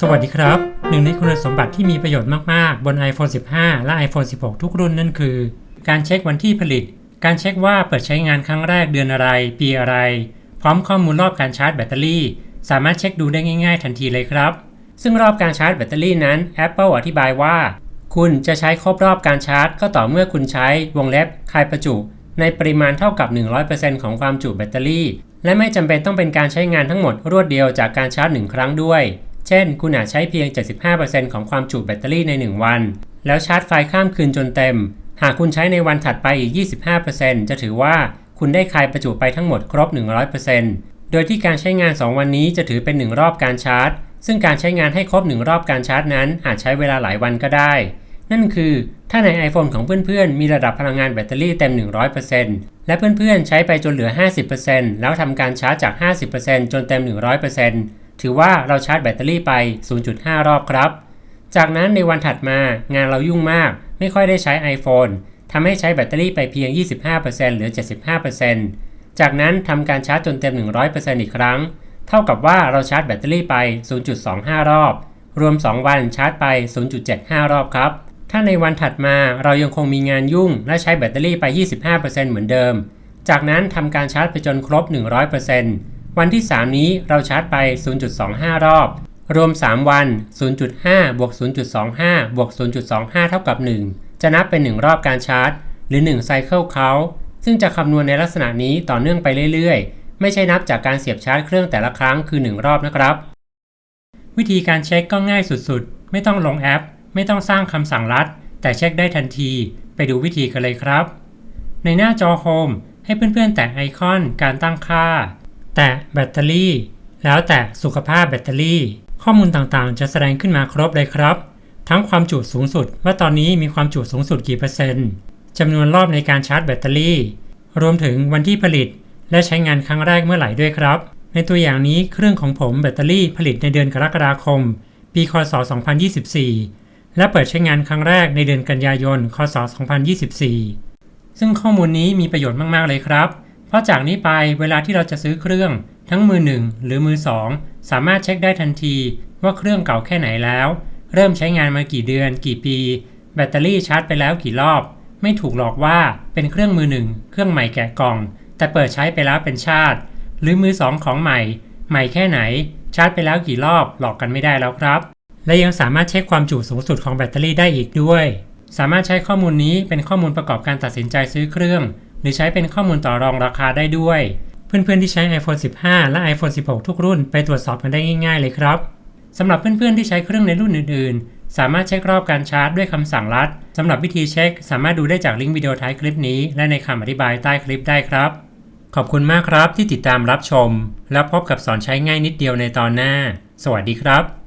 สวัสดีครับ หนึ่งในคุณสมบัติที่มีประโยชน์มาก ๆ บน iPhone 15 และ iPhone 16 ทุกรุ่นนั่นคือ การเช็ควันที่ผลิต การเช็คว่าเปิดใช้งานครั้งแรกเดือนอะไร ปีอะไร พร้อมข้อมูลรอบการชาร์จแบตเตอรี่ สามารถเช็คดูได้ง่าย ๆ ทันทีเลยครับ ซึ่งรอบการชาร์จแบตเตอรี่นั้น Apple อธิบายว่า คุณจะใช้ครบรอบการชาร์จ ก็ต่อเมื่อคุณใช้วงเล็บคายประจุ ในปริมาณเท่ากับ 100%ของความจุแบตเตอรี่ และไม่จำเป็นต้องเป็นการใช้งานทั้งหมดรวดเดียวจากการชาร์จ1ครั้งด้วย ช่น คุณอาจใช้เพียง 75%ของความจุแบตเตอรี่ใน 1 วัน แล้วชาร์จไฟข้ามคืนจนเต็ม หากคุณใช้ในวันถัดไปอีก 25%จะถือว่าคุณได้คายประจุไปทั้งหมดครบ 100%โดยที่การใช้งาน 2 วันนี้จะถือเป็น 1 รอบการชาร์จ ซึ่งการใช้งานให้ครบ 1 รอบการชาร์จนั้น อาจใช้เวลาหลายวันก็ได้ นั่นคือ ถ้าใน iPhone ของเพื่อนๆ มีระดับพลังงานแบตเตอรี่เต็ม 100%และเพื่อนๆ ใช้ไปจนเหลือ 50%แล้วทำการชาร์จจาก 50%จนเต็ม 100% ถือว่าเราชาร์จแบตเตอรี่ไป 0.5 รอบครับ จากนั้นในวันถัดมางานเรายุ่งมาก ไม่ค่อยได้ใช้ iPhone ทำให้ใช้แบตเตอรี่ไปเพียง 25%เหลือ 75%จากนั้นทำการชาร์จจนเต็ม 100%อีกครั้ง เท่ากับว่าเราชาร์จแบตเตอรี่ไป 0.25 รอบ รวม 2 วันชาร์จไป 0.75 รอบครับ ถ้าในวันถัดมาเรายังคงมีงานยุ่ง และใช้แบตเตอรี่ไป 25%เหมือนเดิม จากนั้นทำการชาร์จไปจนครบ 100% วันที่ 3 นี้เราชาร์จไป 0.25 รอบ รวม 3 วัน 0.5 บวก 0.25 บวก 0.25 เท่ากับ 1 จะนับเป็น 1 รอบการชาร์จ หรือ1ไซเคิลเขาซึ่งจะคำนวณในลักษณะนี้ต่อเนื่องไปเรื่อยๆ ไม่ใช่นับจากการเสียบชาร์จเครื่องแต่ละครั้งคือ 1 รอบนะครับ วิธีการเช็คก็ง่ายสุดๆ ไม่ต้องลงแอป ไม่ต้องสร้างคำสั่งลัด แต่เช็คได้ทันที ไปดูวิธีกันเลยครับ ในหน้าจอโฮมให้เพื่อนๆ แตะไอคอนการตั้งค่า แตะแบตเตอรี่ แล้วแตะสุขภาพแบตเตอรี่ ข้อมูลต่างๆ จะแสดงขึ้นมาครบเลยครับ ทั้งความจุสูงสุด ว่าตอนนี้มีความจุสูงสุดกี่เปอร์เซ็นต์จำนวนรอบในการชาร์จแบตเตอรี่ รวมถึงวันที่ผลิต และใช้งานครั้งแรกเมื่อไหร่ด้วยครับ ในตัวอย่างนี้เครื่องของผมแบตเตอรี่ผลิตในเดือนกรกฎาคม ปีคศ 2024 และเปิดใช้งานครั้งแรกในเดือนกันยายน คศ 2024 ซึ่งข้อมูลนี้มีประโยชน์มากๆเลยครับ เพราะจากนี้ไปเวลาที่เราจะซื้อเครื่องทั้งมือ1หรือมือ2สามารถเช็คได้ทันทีว่าเครื่องเก่าแค่ไหนแล้ว เริ่มใช้งานมากี่เดือน กี่ปี แบตเตอรี่ชาร์จไปแล้วกี่รอบ ไม่ถูกหลอกว่าเป็นเครื่องมือหนึ่งเครื่องใหม่แกะกล่อง แต่เปิดใช้ไปแล้วเป็นชาติ หรือมือ2ของใหม่ ใหม่แค่ไหน ชาร์จไปแล้วกี่รอบหลอกกันไม่ได้แล้วครับ และยังสามารถเช็คความจุสูงสุดของแบตเตอรี่ได้อีกด้วย สามารถใช้ข้อมูลนี้เป็นข้อมูลประกอบการตัดสินใจซื้อเครื่อง หรือใช้เป็นข้อมูลต่อรองราคาได้ด้วย เพื่อนๆที่ใช้ iPhone 15 และ iPhone 16 ทุกรุ่นไปตรวจสอบกันได้ง่าย ๆ เลยครับสำหรับเพื่อนๆที่ใช้เครื่องในรุ่นอื่นๆ สามารถเช็ครอบการชาร์จด้วยคำสั่งลัดสำหรับวิธีเช็ค สามารถดูได้จากลิงก์วิดีโอท้ายคลิปนี้ และในคำอธิบายใต้คลิปได้ครับ ขอบคุณมากครับที่ติดตามรับชม แล้วพบกับสอนใช้ง่ายนิดเดียวในตอนหน้า สวัสดีครับ